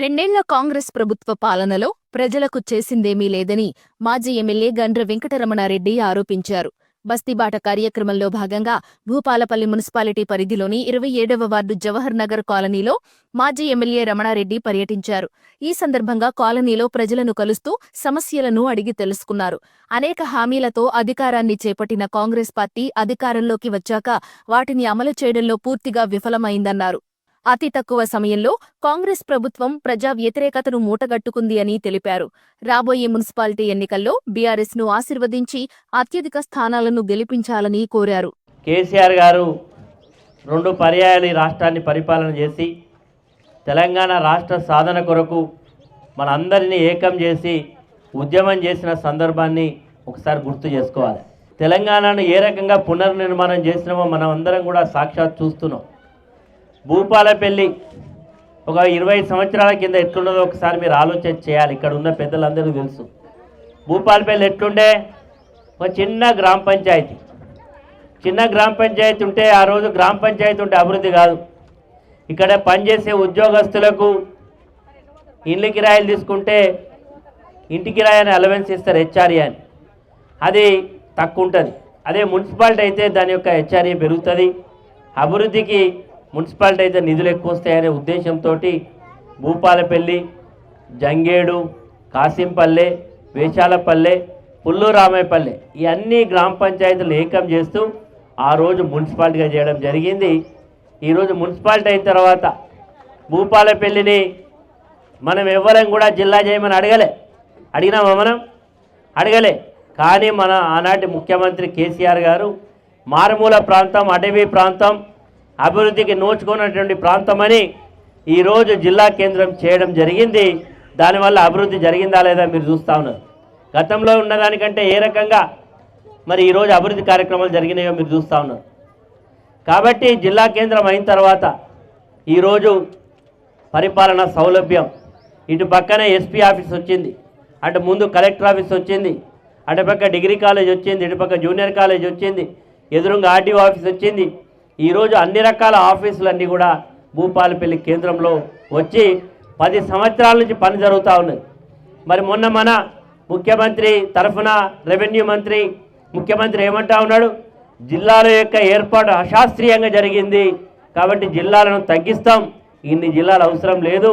రెండేళ్ళ కాంగ్రెస్ ప్రభుత్వ పాలనలో ప్రజలకు చేసిందేమీ లేదని మాజీ ఎమ్మెల్యే గండ్ర వెంకటరమణారెడ్డి ఆరోపించారు. బస్తీబాట కార్యక్రమంలో భాగంగా భూపాలపల్లి మున్సిపాలిటీ పరిధిలోని ఇరవై ఏడవ వార్డు జవహర్ నగర్ కాలనీలో మాజీ ఎమ్మెల్యే రమణారెడ్డి పర్యటించారు. ఈ సందర్భంగా కాలనీలో ప్రజలను కలుస్తూ సమస్యలను అడిగి తెలుసుకున్నారు. అనేక హామీలతో అధికారాన్ని చేపట్టిన కాంగ్రెస్ పార్టీ అధికారంలోకి వచ్చాక వాటిని అమలు చేయడంలో పూర్తిగా విఫలమైందన్నారు. అతి తక్కువ సమయంలో కాంగ్రెస్ ప్రభుత్వం ప్రజా వ్యతిరేకతను మూటగట్టుకుంది అని తెలిపారు. రాబోయే మున్సిపాలిటీ ఎన్నికల్లో బీఆర్ఎస్ను ఆశీర్వదించి అత్యధిక స్థానాలను గెలిపించాలని కోరారు. కేసీఆర్ గారు రెండు పర్యాయాలు రాష్ట్రాన్ని పరిపాలన చేసి తెలంగాణ రాష్ట్ర సాధన కొరకు మనందరినీ ఏకం చేసి ఉద్యమం చేసిన సందర్భాన్ని ఒకసారి గుర్తు చేసుకోవాలి. తెలంగాణను ఏ రకంగా పునర్నిర్మాణం చేసినామో మనం అందరం కూడా సాక్షాత్ చూస్తున్నాం. భూపాలపల్లి. ఒక ఇరవై సంవత్సరాల కింద ఎట్లున్నదో ఒకసారి మీరు ఆలోచన చేయాలి. ఇక్కడ ఉన్న పెద్దలందరికీ తెలుసు. భూపాలపల్లి ఎట్లుండే? ఒక చిన్న గ్రామ పంచాయతీ. చిన్న గ్రామ పంచాయతీ ఉంటే ఆ రోజు గ్రామ పంచాయతీ ఉంటే అభివృద్ధి కాదు. ఇక్కడ పనిచేసే ఉద్యోగస్తులకు ఇండ్ల కిరాయిలు తీసుకుంటే ఇంటి కిరాయి అని అలవెన్స్ ఇస్తారు హెచ్ఆర్ఏ అని. అది తక్కువ ఉంటుంది. అదే మున్సిపాలిటీ అయితే దాని యొక్క హెచ్ఆర్ఏ పెరుగుతుంది. అభివృద్ధికి మున్సిపాలిటీ అయితే నిధులు ఎక్కువ వస్తాయనే ఉద్దేశంతో భూపాలపల్లి జంగేడు కాసింపల్లె వేషాలపల్లె పుల్లూరామేపల్లె ఈ అన్ని గ్రామ పంచాయతీలు ఏకం చేస్తూ ఆ రోజు మున్సిపాలిటీగా చేయడం జరిగింది. ఈరోజు మున్సిపాలిటీ అయిన తర్వాత భూపాలపల్లిని మనం ఎవ్వరం కూడా జిల్లా చేయమని అడగలే. అడిగినామా మనం? అడగలే. కానీ మన ఆనాటి ముఖ్యమంత్రి కేసీఆర్ గారు మారుమూల ప్రాంతం అటవీ ప్రాంతం అభివృద్ధికి నోచుకున్నటువంటి ప్రాంతమని ఈరోజు జిల్లా కేంద్రం చేయడం జరిగింది. దానివల్ల అభివృద్ధి జరిగిందా లేదా మీరు చూస్తూ ఉన్నారు. గతంలో ఉన్నదానికంటే ఏ రకంగా మరి ఈరోజు అభివృద్ధి కార్యక్రమాలు జరిగినాయో మీరు చూస్తూ ఉన్నారు. కాబట్టి జిల్లా కేంద్రం అయిన తర్వాత ఈరోజు పరిపాలన సౌలభ్యం ఇటు పక్కనే ఎస్పీ ఆఫీస్ వచ్చింది. అటు ముందు కలెక్టర్ ఆఫీస్ వచ్చింది. అటుపక్క డిగ్రీ కాలేజ్ వచ్చింది. ఇటుపక్క జూనియర్ కాలేజ్ వచ్చింది. ఎదురుగా ఆర్డీఓ ఆఫీస్ వచ్చింది. ఈరోజు అన్ని రకాల ఆఫీసులన్నీ కూడా భూపాలపల్లి కేంద్రంలో వచ్చి పది సంవత్సరాల నుంచి పని జరుగుతూ ఉన్నది. మరి మొన్న మన ముఖ్యమంత్రి తరఫున రెవెన్యూ మంత్రి ముఖ్యమంత్రి ఏమంటా ఉన్నాడు? జిల్లాల యొక్క ఏర్పాటు అశాస్త్రీయంగా జరిగింది. కాబట్టి జిల్లాలను తగ్గిస్తాం. ఇన్ని జిల్లాలు అవసరం లేదు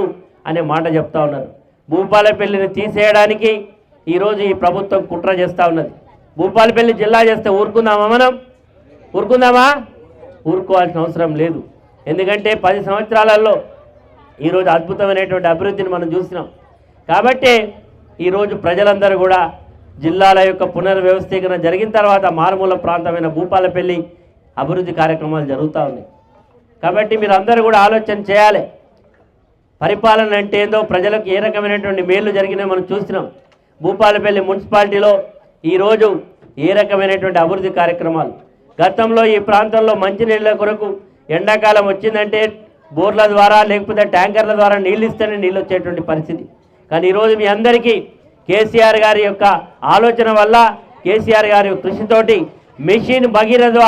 అనే మాట చెప్తా ఉన్నారు. భూపాలపల్లిని తీసేయడానికి ఈరోజు ఈ ప్రభుత్వం కుట్ర చేస్తూ ఉన్నది. భూపాలపల్లి జిల్లా చేస్తే ఊరుకుందామా మనం? ఊరుకుందామా? ఊరుకోవాల్సిన అవసరం లేదు. ఎందుకంటే పది సంవత్సరాలలో ఈరోజు అద్భుతమైనటువంటి అభివృద్ధిని మనం చూసినాం. కాబట్టి ఈరోజు ప్రజలందరూ కూడా జిల్లాల యొక్క పునర్వ్యవస్థీకరణ జరిగిన తర్వాత మారుమూల ప్రాంతమైన భూపాలపల్లి అభివృద్ధి కార్యక్రమాలు జరుగుతూ ఉన్నాయి. కాబట్టి మీరు అందరూ కూడా ఆలోచన చేయాలి. పరిపాలన అంటే ఏందో ప్రజలకు ఏ రకమైనటువంటి మేలు జరిగినా మనం చూసినాం. భూపాలపల్లి మున్సిపాలిటీలో ఈరోజు ఏ రకమైనటువంటి అభివృద్ధి కార్యక్రమాలు గతంలో ఈ ప్రాంతంలో మంచినీళ్ళ కొరకు ఎండాకాలం వచ్చిందంటే బోర్ల ద్వారా లేకపోతే ట్యాంకర్ల ద్వారా నీళ్ళు ఇస్తేనే నీళ్ళు వచ్చేటువంటి పరిస్థితి. కానీ ఈరోజు మీ అందరికీ కేసీఆర్ గారి యొక్క ఆలోచన వల్ల కేసీఆర్ గారి కృషితోటి మెషిన్ భగీరథ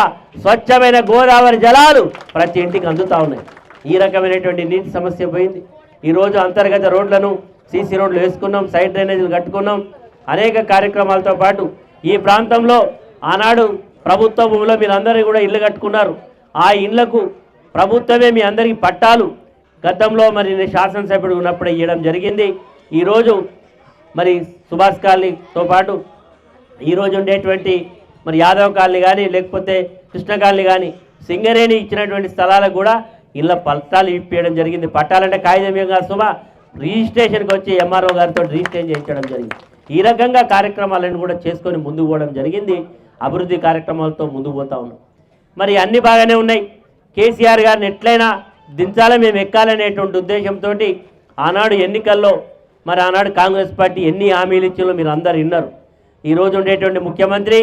స్వచ్ఛమైన గోదావరి జలాలు ప్రతి ఇంటికి అందుతూ ఉన్నాయి. ఈ రకమైనటువంటి నీటి సమస్య పోయింది. ఈరోజు అంతర్గత రోడ్లను సీసీ రోడ్లు వేసుకున్నాం సైడ్ డ్రైనేజీలు కట్టుకున్నాం. అనేక కార్యక్రమాలతో పాటు ఈ ప్రాంతంలో ఆనాడు ప్రభుత్వ భూమిలో మీరందరూ కూడా ఇల్లు కట్టుకున్నారు. ఆ ఇళ్ళకు ప్రభుత్వమే మీ అందరికీ పట్టాలు. గతంలో మరి నేను శాసనసభ్యుడు ఉన్నప్పుడు ఇవ్వడం జరిగింది. ఈరోజు మరి సుభాష్ కాలనీతో పాటు ఈరోజు ఉండేటువంటి మరి యాదవ్ కాలనీ కానీ లేకపోతే కృష్ణ కాలనీ కానీ సింగరేణి ఇచ్చినటువంటి స్థలాలకు కూడా ఇళ్ళ పట్టాలు ఇప్పించడం జరిగింది. పట్టాలంటే కాగితం ఏం కాదు సుమా రిజిస్ట్రేషన్కి వచ్చి ఎంఆర్ఓ గారితో రిజిస్ట్రేషన్ చేయించడం జరిగింది. ఈ రకంగా కార్యక్రమాలను కూడా చేసుకొని ముందుకు పోవడం జరిగింది. అభివృద్ధి కార్యక్రమాలతో ముందుకు పోతా ఉన్నాం. మరి అన్ని బాగానే ఉన్నాయి. కేసీఆర్ గారిని ఎట్లయినా దించాలి మేము ఎక్కాలనేటువంటి ఉద్దేశంతో ఆనాడు ఎన్నికల్లో మరి ఆనాడు కాంగ్రెస్ పార్టీ ఎన్ని హామీలు ఇచ్చిందో మీరు అందరు విన్నారు. ఈరోజు ఉండేటువంటి ముఖ్యమంత్రి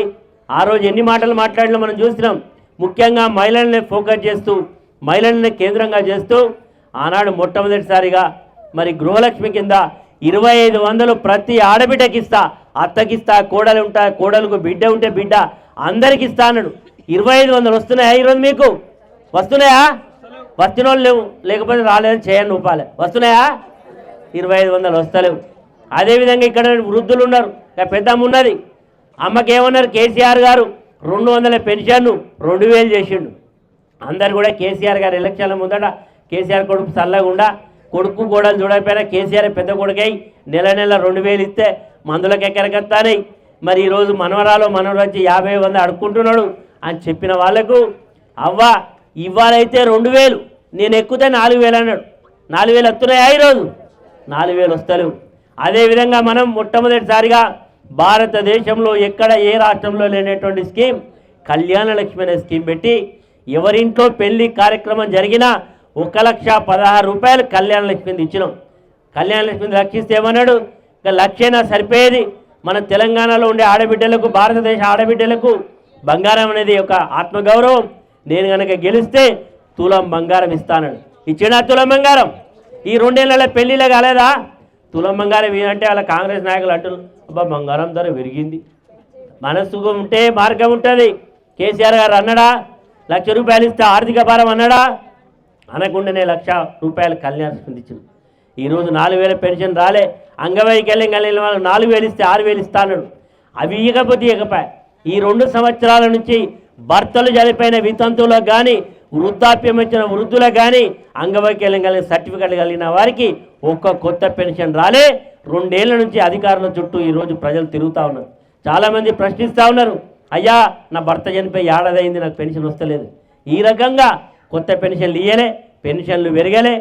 ఆ రోజు ఎన్ని మాటలు మాట్లాడినా మనం చూసినాం. ముఖ్యంగా మహిళలనే ఫోకస్ చేస్తూ మహిళలనే కేంద్రంగా చేస్తూ ఆనాడు మొట్టమొదటిసారిగా మరి గృహలక్ష్మి కింద ఇరవై ఐదు వందలు ప్రతి ఆడబిడ్డకిస్తా అత్తకిస్తా కోడలు ఉంటా కోడలకు బిడ్డ ఉంటే బిడ్డ అందరికి ఇస్తా అన్నాడు. ఇరవై ఐదు వందలు వస్తున్నాయా ఈరోజు మీకు? వస్తున్నాయా? వచ్చిన వాళ్ళు లేవు. లేకపోతే రాలేదని చేయండి రూపాయలు వస్తున్నాయా? ఇరవై ఐదు వందలు వస్తలేవు. అదేవిధంగా ఇక్కడ వృద్ధులు ఉన్నారు. పెద్దమ్మ ఉన్నది. అమ్మకి ఏమన్నారు? కేసీఆర్ గారు రెండు వందల పెన్షన్ను రెండు వేలు చేసిండు. అందరు కూడా కేసీఆర్ గారు ఎలక్షన్ల ముందట కేసీఆర్ కొడుకు చల్లగుండా కొడుకు కూడా చూడకపోయినా కేసీఆర్ పెద్ద కొడుకై నెల నెల రెండు వేలు ఇస్తే మందులకు ఎక్కడికెత్తానై మరి ఈరోజు మనవరాలు మనవరు వచ్చి యాభై వంద అడుక్కుంటున్నాడు అని చెప్పిన వాళ్ళకు అవ్వ ఇవ్వాలైతే రెండు వేలు నేను ఎక్కుతే నాలుగు వేలు అన్నాడు. నాలుగు వేలు వస్తున్నాయా ఈరోజు? నాలుగు వేలు వస్తలేవు. అదేవిధంగా మనం మొట్టమొదటిసారిగా భారతదేశంలో ఎక్కడ ఏ రాష్ట్రంలో లేనటువంటి స్కీమ్ కళ్యాణ లక్ష్మి అనే స్కీమ్ పెట్టి ఎవరింట్లో పెళ్ళి కార్యక్రమం జరిగినా ఒక లక్ష పదహారు రూపాయలు కళ్యాణ లక్ష్మిని ఇచ్చినాం. కళ్యాణ లక్ష్మిని రక్షిస్తే ఏమన్నాడు? ఇక లక్షైనా సరిపోయేది. మన తెలంగాణలో ఉండే ఆడబిడ్డలకు భారతదేశ ఆడబిడ్డలకు బంగారం అనేది ఒక ఆత్మగౌరవం. నేను కనుక గెలిస్తే తులం బంగారం ఇస్తానని ఇచ్చిన తులం బంగారం? ఈ రెండేళ్ళ పెళ్ళిలో కాలేదా? తులం బంగారం ఏంటంటే వాళ్ళ కాంగ్రెస్ నాయకులు అంటారు అబ్బా బంగారం ధర విరిగింది మనస్సుగా ఉంటే మార్గం ఉంటుంది. కేసీఆర్ గారు అన్నాడా? లక్ష రూపాయలు ఇస్తే ఆర్థిక భారం అన్నాడా? అనకుండానే లక్ష రూపాయలు కళ్యాణ స్పందించింది ఈరోజు నాలుగు వేల పెన్షన్ రాలే. అంగవైకల్యం కలిగిన వాళ్ళు నాలుగు వేలు ఇస్తే ఆరు వేలు ఇస్తా అవి ఇవ్వకపోతే ఇకపాయ ఈ రెండు సంవత్సరాల నుంచి భర్తలు చనిపోయిన వితంతువులకు కానీ వృద్ధాప్యం వచ్చిన వృద్ధులకు కానీ అంగవైకల్యం కలిగిన సర్టిఫికెట్లు కలిగిన వారికి ఒక్క కొత్త పెన్షన్ రాలే. రెండేళ్ళ నుంచి అధికారుల చుట్టూ ఈరోజు ప్రజలు తిరుగుతూ ఉన్నారు. చాలామంది ప్రశ్నిస్తూ ఉన్నారు. అయ్యా నా భర్త చనిపోయి ఏడాది అయింది నాకు పెన్షన్ వస్తలేదు. ఈ రకంగా కొత్త పెన్షన్లు ఇయ్యలే పెన్షన్లు పెరగలే.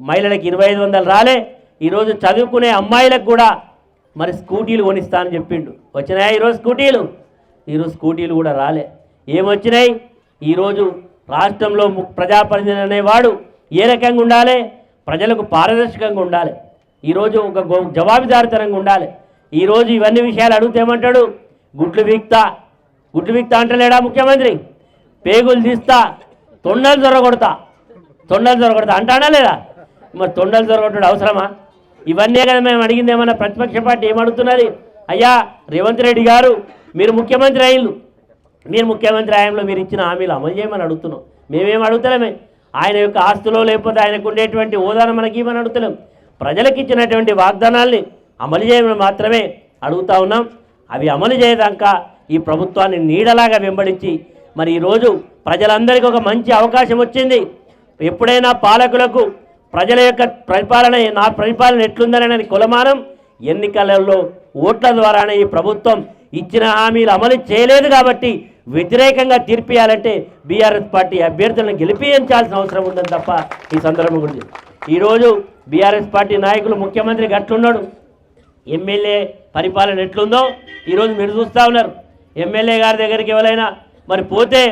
మహిళలకు ఇరవై ఐదు వందలు రాలే. ఈరోజు చదువుకునే అమ్మాయిలకు కూడా మరి స్కూటీలు కొనిస్తా అని చెప్పిండు. వచ్చినాయా ఈరోజు స్కూటీలు? ఈరోజు స్కూటీలు కూడా రాలే. ఏమొచ్చినాయి ఈరోజు రాష్ట్రంలో ము- ప్రజాప్రతినిధి అనేవాడు ఏ రకంగా ఉండాలి? ప్రజలకు పారదర్శకంగా ఉండాలి. ఈరోజు ఒక గో- జవాబుదారితనంగా ఉండాలి. ఈరోజు ఇవన్నీ విషయాలు అడుగుతేమంటాడు ఏమంటాడు? గుడ్లు వీక్తా. గుడ్లు వీక్తా అంటలేడా ముఖ్యమంత్రి? పేగులు తీస్తా. తొండలు దొరకొడతా తొండలు దొరకొడతా అంటాడా లేదా? మరి తొండలు దొరకొట్టడం అవసరమా? ఇవన్నీ కదా మేము అడిగింది ఏమన్నా ప్రతిపక్ష పార్టీ ఏమడుతున్నది అయ్యా రేవంత్ రెడ్డి గారు మీరు ముఖ్యమంత్రి అయ్యిండు మీరు ముఖ్యమంత్రి హయాంలో మీరు ఇచ్చిన హామీలు అమలు చేయమని అడుగుతున్నాం. మేమేం అడుగుతలేమే. ఆయన యొక్క ఆస్తులో లేకపోతే ఆయనకు ఉండేటువంటి హోదాను మనకి ఇవ్వని అడుగుతలేం. ప్రజలకు ఇచ్చినటువంటి వాగ్దానాల్ని అమలు చేయమని మాత్రమే అడుగుతా ఉన్నాం. అవి అమలు చేయదాక ఈ ప్రభుత్వాన్ని నీడలాగా వెంబడించి మరి ఈరోజు ప్రజలందరికీ ఒక మంచి అవకాశం వచ్చింది. ఎప్పుడైనా పాలకులకు ప్రజల యొక్క పరిపాలన నా పరిపాలన ఎట్లుందనే కులమానం. ఎన్నికలలో ఓట్ల ద్వారానే ఈ ప్రభుత్వం ఇచ్చిన హామీలు అమలు చేయలేదు కాబట్టి వ్యతిరేకంగా తీర్పియాలంటే బీఆర్ఎస్ పార్టీ అభ్యర్థులను గెలిపించాల్సిన అవసరం ఉందని తప్ప ఈ సందర్భం గురించి. ఈరోజు బీఆర్ఎస్ పార్టీ నాయకులు ముఖ్యమంత్రి గట్లున్నాడు. ఎమ్మెల్యే పరిపాలన ఎట్లుందో ఈరోజు మీరు చూస్తూ ఉన్నారు. ఎమ్మెల్యే గారి దగ్గరికి ఎవరైనా మరి పోతే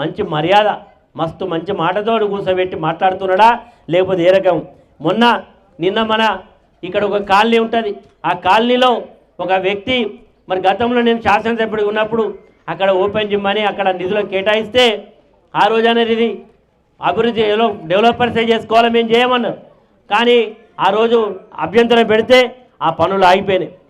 మంచి మర్యాద మస్తు మంచి మాటతోడు కూర్చోబెట్టి మాట్లాడుతున్నాడా? లేకపోతే ఏ రకం? మొన్న నిన్న మన ఇక్కడ ఒక కాలనీ ఉంటుంది. ఆ కాలనీలో ఒక వ్యక్తి మరి గతంలో నేను శాసనసభ్యుడు ఉన్నప్పుడు అక్కడ ఓపెన్ జిమ్ అని అక్కడ నిధులు కేటాయిస్తే ఆ రోజు అనేది ఇది అభివృద్ధి డెవలపర్సే చేసుకోవాలి మేము చేయమన్నారు. కానీ ఆ రోజు అభ్యంతరం పెడితే ఆ పనులు ఆగిపోయినాయి.